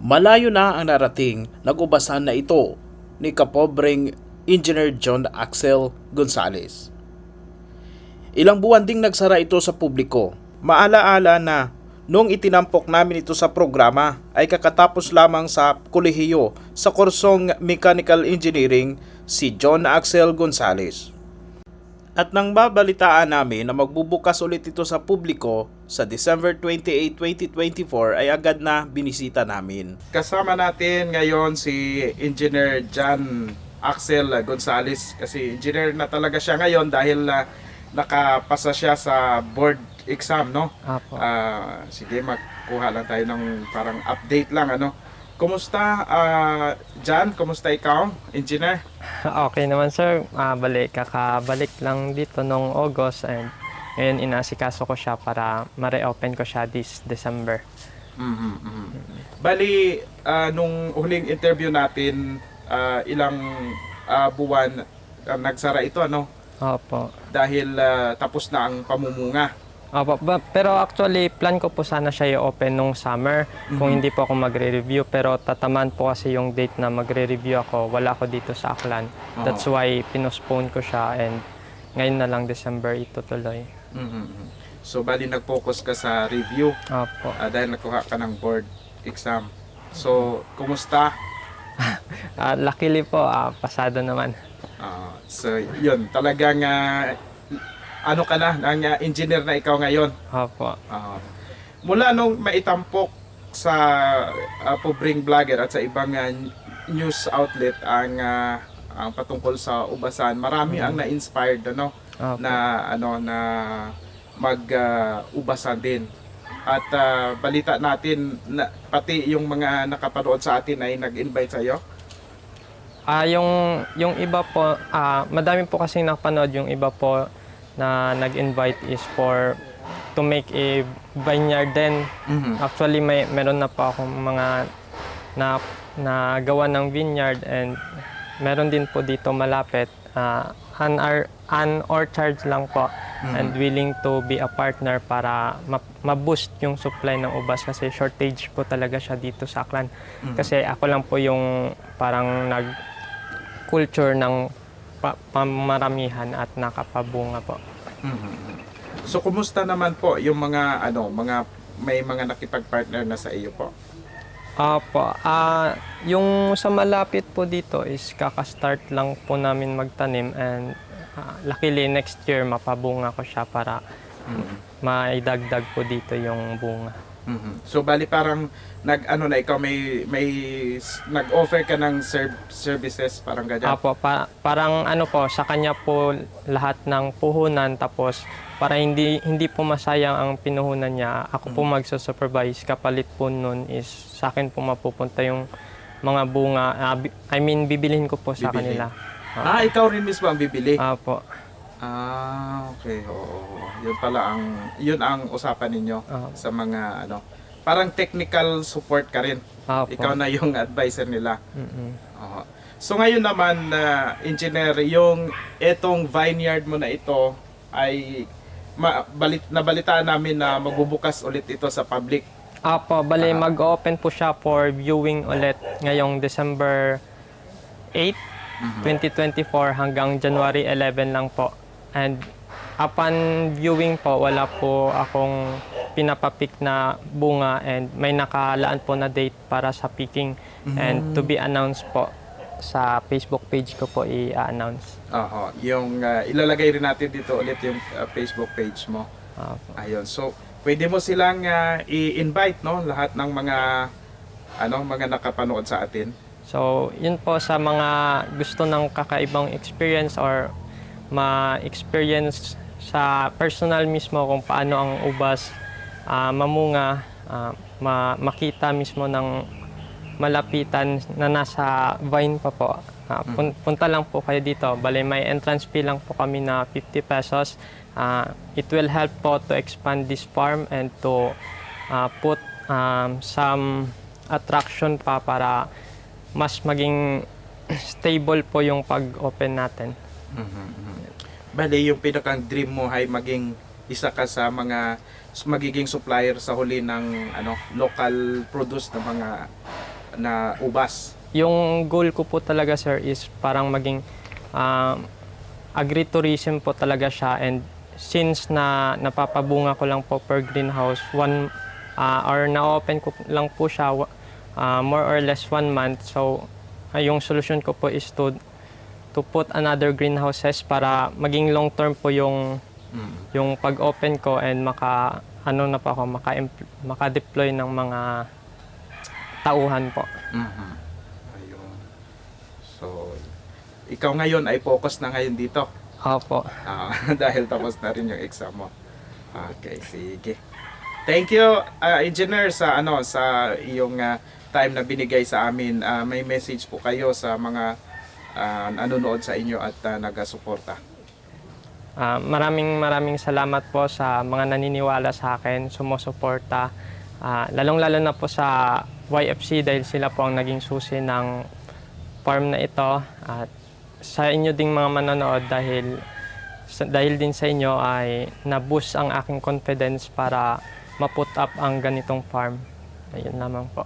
Malayo na ang narating nagubasan na ito ni kapobreng Engineer John Axel Gonzales. Ilang buwan ding nagsara ito sa publiko. Maalaala na noong itinampok namin ito sa programa ay kakatapos lamang sa kolehiyo sa kursong Mechanical Engineering si John Axel Gonzales. At nang babalitaan namin na magbubukas ulit ito sa publiko sa December 28, 2024 ay agad na binisita namin. Kasama natin ngayon si Engineer John Axel Gonzales kasi engineer na talaga siya ngayon dahil ah, nakapasa siya sa board exam no. Apo. Ah, sige magkuha lang tayo ng parang update lang ano. Kumusta ah, John? Kumusta ikaw? Engineer? okay naman sir. Ah, balik, kakabalik lang dito nung August and ngayon inasikaso ko siya para ma-reopen ko siya this December. Mhm, mhm. Bali, ah, nung huling interview natin, ah, ilang ah, buwan ah, nagsara ito, ano? Opo. Dahil ah, tapos na ang pamumunga. Opo. Ba- pero actually, plan ko po sana siya i-open nung summer kung hindi po ako magre-review. Pero tataman po kasi yung date na magre-review ako. Wala ako dito sa Aklan. That's why pinospone ko siya and ngayon na lang December itutuloy. Mhm, mhm. So, bali nag-focus ka sa review Opo. ah, dahil nakuha ka ng board exam. So, kumusta? Ah, luckily po, ah, pasado naman. Ah, so, yun. Talagang, ah, ano ka na, ang ah, engineer na ikaw ngayon. Opo. Ah, mula nung maitampok sa uh, Pobring Vlogger at sa ibang ah, news outlet ang ah, ang patungkol sa ubasan, marami ang na-inspired ano Opo. na ano na mag-ubasan din. At ah, balita natin na pati yung mga nakapanood sa atin ay nag-invite sa iyo. Ah, yung yung iba po, ah, madami po kasi nakapanood yung iba po na nag-invite is for to make a vineyard din. Actually may meron na po akong mga na na gawa ng vineyard and meron din po dito malapit ah, an, ar- an orchard lang po and willing to be a partner para ma- ma-boost yung supply ng ubas kasi shortage po talaga siya dito sa Aklan. Kasi ako lang po yung parang nag culture ng pa- pamaramihan at nakapabunga po. So kumusta naman po yung mga ano mga may mga nakipag-partner na sa iyo po? Apo, ah yung sa malapit po dito is kaka-start lang po namin magtanim and ah, luckily next year mapabunga ko siya para maidagdag po dito yung bunga. Mhm. So bali parang nag ano na ikaw may may nag-offer ka ng serv- services parang ganyan. Apo, pa- parang ano po, sa kanya po lahat ng puhunan tapos para hindi hindi po masayang ang pinuhunan niya, ako po magsusupervise. Kapalit po nun is sa akin po mapupunta yung mga bunga. ah, bi- I mean, bibilhin ko po sa Bibilhin. kanila. Ah, ikaw rin mismo ang bibili. Apo. Ah, okay. Oo. Yun pala ang yun ang usapan ninyo Ah. sa mga ano. Parang technical support ka rin. Apo. Ikaw na yung advisor nila. Mm-mm. Oo. So ngayon naman na engineer, yung etong vineyard mo na ito ay ma- balit, nabalitaan namin na magbubukas ulit ito sa public. Apo, bali mag-open po siya for viewing ulit ngayong December 8, 2024 hanggang January 11 lang po. And upon viewing po, wala po akong pinapapik na bunga and may nakalaan po na date para sa picking and to be announced po sa Facebook page ko po i-announce. Oo, yung ah, ilalagay rin natin dito ulit yung ah, Facebook page mo. Ayun. So, pwede mo silang ah, i-invite no lahat ng mga ano, mga nakapanood sa atin. So, yun po sa mga gusto ng kakaibang experience or ma-experience sa personal mismo kung paano ang ubas ah, mamunga, ah, ma- makita mismo ng malapitan na nasa vine pa po. Ah, pun- punta lang po kayo dito. Bale, may entrance fee lang po kami na 50 pesos. Ah, it will help po to expand this farm and to ah, put um, some attraction pa para mas maging stable po yung pag-open natin. Bali, yung pinakang dream mo ay maging isa ka sa mga magiging supplier sa huli ng ano local produce ng mga na ubas. Yung goal ko po talaga sir is parang maging um, agritourism po talaga siya and since na napapabunga ko lang po per greenhouse one ah, or na-open ko lang po siya ah, more or less one month so ah, yung solution ko po is to to put another greenhouses para maging long term po yung Mm. yung pag-open ko and maka ano na po ako maka maka-deploy ng mga tauhan po. Mhm. Ayun. So, ikaw ngayon ay focus na ngayon dito. Opo. Ah, dahil tapos na rin yung exam mo. Okay, sige. Thank you, ah, engineer sa ano sa iyong ah, time na binigay sa amin. Ah, may message po kayo sa mga ah, nanonood sa inyo at ah, nagasuporta. Ah, maraming maraming salamat po sa mga naniniwala sa akin, sumusuporta. Ah, lalong-lalo na po sa YFC dahil sila po ang naging susi ng farm na ito. At sa inyo ding mga manonood dahil sa- dahil din sa inyo ay na-boost ang aking confidence para ma-put up ang ganitong farm. Ayun lamang po.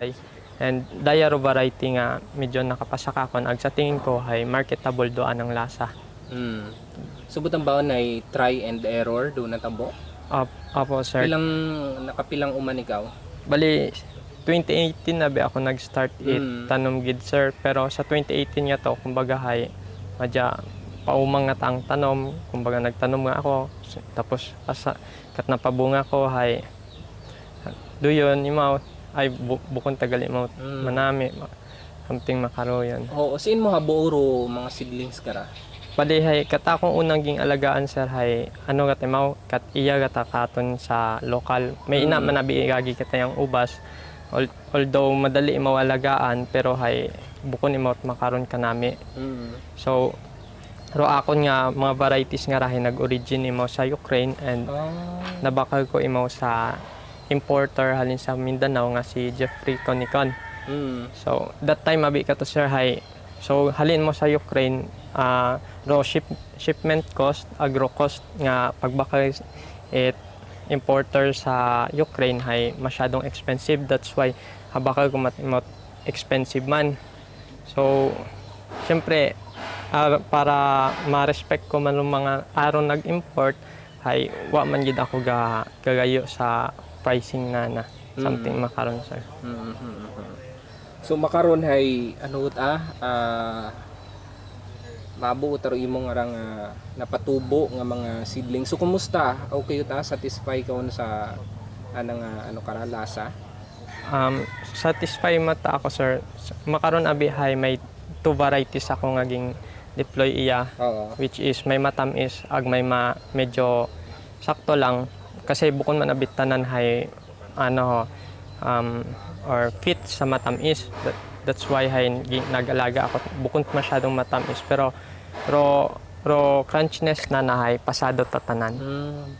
Okay. And diaro variety nga medyo nakapasakakon ag sa tingin ko ay marketable doan ang lasa. Mm. Subot ang baon ay try and error do na tabo. Op, opo, sir. Pilang nakapilang uman ikaw. Bali, 2018 na ba ako nag-start it Mm. tanom gid sir. Pero sa 2018 nga to, kumbaga hay, madya paumang nga tang tanom. Kumbaga nagtanom nga ako. Tapos asa, kat napabunga ko hay, do yun, imaw, ay bu- bukon tagal imaw, Mm. manami, ma- something makaro yun. Oo, siin mo habuoro mga seedlings kara. Bali hay kata akong unang ging alagaan sir hay ano kat imaw kat iya kata katon sa lokal. May ina Mm. man nabi igagi kita yung ubas. Al- although madali imaw alagaan pero hay bukon imaw at makaron kanami. Mm. So ro akon nga mga varieties nga rahi nag-origin imaw sa Ukraine and Ah. nabakal ko imaw sa importer halin sa Mindanao nga si Jeffrey Conicon. Mm. So, that time abi ka to sir hay. So, halin mo sa Ukraine, ah raw ship, shipment cost, agro cost nga pagbakay it importer sa Ukraine hay masyadong expensive. That's why mat, mat expensive man. So, syempre, ah, para ma-respect ko man mga aron nag-import, hay wa man gid ako ga kagayo sa pricing na na something makaron sir. Mm, mm, mm, mm. So makaron hay ano ah ah, mabuo taro imo nga rang ah, napatubo nga mga seedlings. So kumusta? Okay ta satisfy ka sa anang ah, ano kara lasa? Um, satisfy mata ako sir. Makaron abi hay may two varieties ako ngaging deploy iya Oo. which is may matamis ag may ma medyo sakto lang kasi bukon man abit hay ano um, or fit sa matamis That, that's why hay nag-alaga ako bukon masyadong matamis pero ro ro crunchiness na nahay pasado tatanan Mm.